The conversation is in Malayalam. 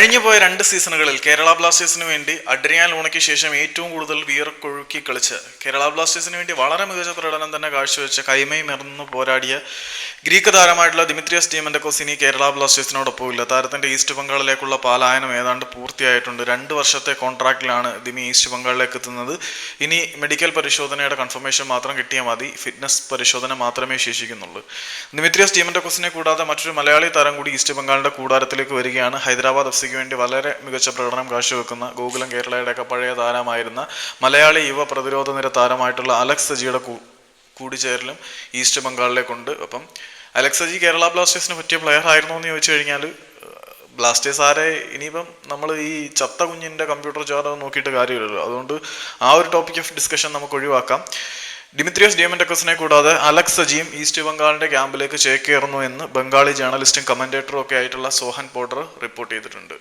കഴിഞ്ഞുപോയ രണ്ട് സീസണുകളിൽ കേരള ബ്ലാസ്റ്റേഴ്സിന് വേണ്ടി അഡ്രിയാൻ ലൂണയ്ക്ക് ശേഷം ഏറ്റവും കൂടുതൽ വിയർക്കൊഴുക്കി കളിച്ച് കേരള ബ്ലാസ്റ്റേഴ്സിന് വേണ്ടി വളരെ മികച്ച പ്രകടനം തന്നെ കാഴ്ചവെച്ച് കൈമയും ഇറന്നു പോരാടിയ ഗ്രീക്ക് താരമായിട്ടുള്ള ദിമിത്രിയസ് ഡീമൻഡക്കോസ് ഇനി കേരള ബ്ലാസ്റ്റേഴ്സിനോടൊപ്പം ഇല്ല താരത്തിന്റെ ഈസ്റ്റ് ബംഗാളിലേക്കുള്ള പാലായനം ഏതാണ്ട് പൂർത്തിയായിട്ടുണ്ട്. രണ്ട് വർഷത്തെ കോൺട്രാക്റ്റിലാണ് ദിമി ഈസ്റ്റ് ബംഗാളിലേക്ക് എത്തുന്നത്. ഇനി മെഡിക്കൽ പരിശോധനയുടെ കൺഫർമേഷൻ മാത്രം കിട്ടിയാൽ മതി. ഫിറ്റ്നസ് പരിശോധന മാത്രമേ ശേഷിക്കുന്നുള്ളൂ. ദിമിത്രിയസ് ഡീമൻഡക്കോസിനെ കൂടാതെ മറ്റൊരു മലയാളി താരം കൂടി ഈസ്റ്റ് ബംഗാളിന്റെ കൂടാരത്തിലേക്ക് വരികയാണ് ഹൈദരാബാദ് എഫ് സിക്ക് വേണ്ടി വളരെ മികച്ച പ്രകടനം കാഴ്ചവെക്കുന്ന ഗോകുലം കേരളയുടെയൊക്കെ പഴയ താരമായിരുന്ന മലയാളി യുവ പ്രതിരോധ നിര താരമായിട്ടുള്ള അലക്സ് കൂ- കൂടിച്ചേരലും ഈസ്റ്റ് ബംഗാളിലേക്കുണ്ട്. അപ്പം അലക്സ് സജി കേരള ബ്ലാസ്റ്റേഴ്സിന് പറ്റിയ പ്ലെയർ ആയിരുന്നു എന്ന് ചോദിച്ചു കഴിഞ്ഞാൽ ബ്ലാസ്റ്റേഴ്സ് ആരെ ഇനിയിപ്പം നമ്മൾ ഈ ചത്ത കുഞ്ഞിന്റെ കമ്പ്യൂട്ടർ ജാതകം നോക്കിയിട്ട് കാര്യമില്ലല്ലോ. അതുകൊണ്ട് ആ ഒരു ടോപ്പിക് ഓഫ് ഡിസ്കഷൻ നമുക്ക് ഒഴിവാക്കാം. ഡിമിത്രിയസ് ഡിയമൻഡക്കസിനെ കൂടാതെ അലക്സ് സജീം ഈസ്റ്റ് ബംഗാളിന്റെ ക്യാമ്പിലേക്ക് ചേക്കേറുന്നു എന്ന് ബംഗാളി ജേർണലിസ്റ്റും കമന്റേറ്ററും ഒക്കെ ആയിട്ടുള്ള സോഹൻ പോഡർ റിപ്പോർട്ട് ചെയ്തിട്ടുണ്ട്.